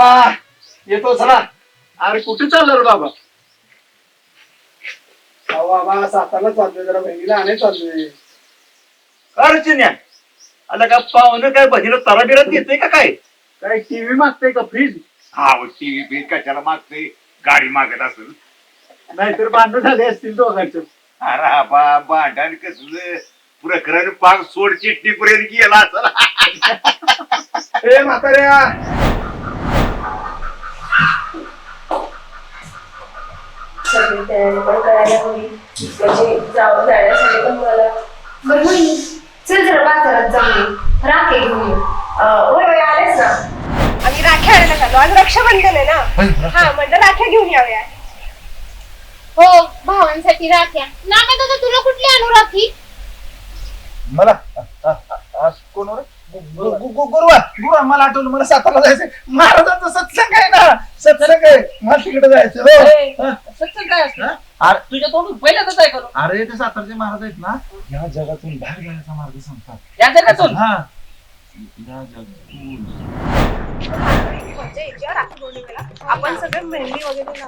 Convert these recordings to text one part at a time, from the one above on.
बाबा येतो चला अरे कुठे चाललं रे बाबा? अहो बाबा सातारला चाललोय जरा बहिणीला आणे चाललोय. अर्चन्या आला का पाहुणं काय भजीला तरा बिरत घेतोय का काय? काय टीव्ही मागते का फ्रीज? हा टीव्ही बीज कशाला मागते गाडी मागत असेल. नाहीतर भांडण झाले असतील दोघांचं. अरे बा भांडण कसलं? प्रकरण पाक सोड चिठ्ठी पर्यंत गेला असेल. ए म्हाताऱ्या! तयारी पण करायला हवी म्हणजे जाण्यासाठी पण मला? बरं चल जरा बाजारात राखे घेऊन होय होय आलेच ना आम्ही राख्या आणायला चाललो आज रक्षाबंधन आहे ना हा म्हणलं राख्या घेऊन याव्या हो भावांसाठी राख्या ना दादा तुला कुठली आणू राखी मला कोण मला आठवलं मला सातारला जायचं महाराजांचं सत्संग आहे मला तिकडे जायचं हो. हा. सत्संग काय असतं? अरे तुझ्या तोंडून पहिल्यांदाच आहे करू अरे ते सातारचे महाराज आहेत ना या जगातून बाहेर जाण्याचा मार्ग सांगतात. या जगातून? हा. या जगातून. म्हणजे आपण सगळे मेहंदी वगैरे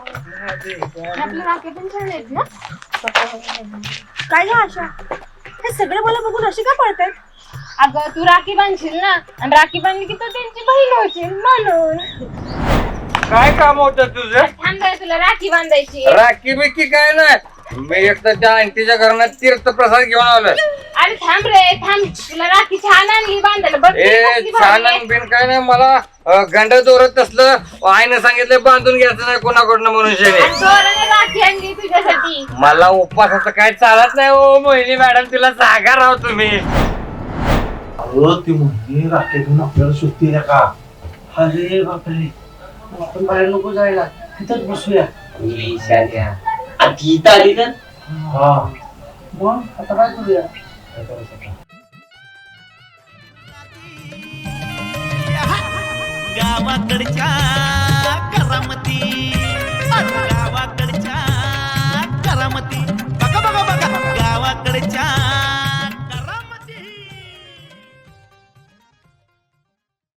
लावू पण छान आहेत ना? काय ग आशा? हे सगळे मला बघून अशी का पडतात अगं तू राखी बांधशील ना? आणि राखी बांधली की तू त्यांची बहीण होशील म्हणून. काय काम होतं तुझं? थांब जरा, तुला राखी बांधायची. राखी बिकी काय नाही. मी एक तर त्या आंटीच्या घरात तीर्थप्रसाद घेऊन आलोय. अरे थांब रे थांब. तुला राखी छान आणली बांधायला. बघ ए छान बिन काय नाही मला अं, गंड दोरत तसलं आईनं सांगितलं बांधून घ्यायचं नाही कोणाकडनं मनुष्याने आणि दोराने राखी आणली तुझ्यासाठी. मला उपवासाचं काय चालत नाही ओ मोहिनी मॅडम तिला जागा राव तुम्ही. अहो ती मुलगी राखे घेऊन आपल्याला सुट्टी का? अरे बापरे. आपण बाहेर नको जायला. तिथंच बसूया. हा. मग आता काय करूया? गावाकडच्या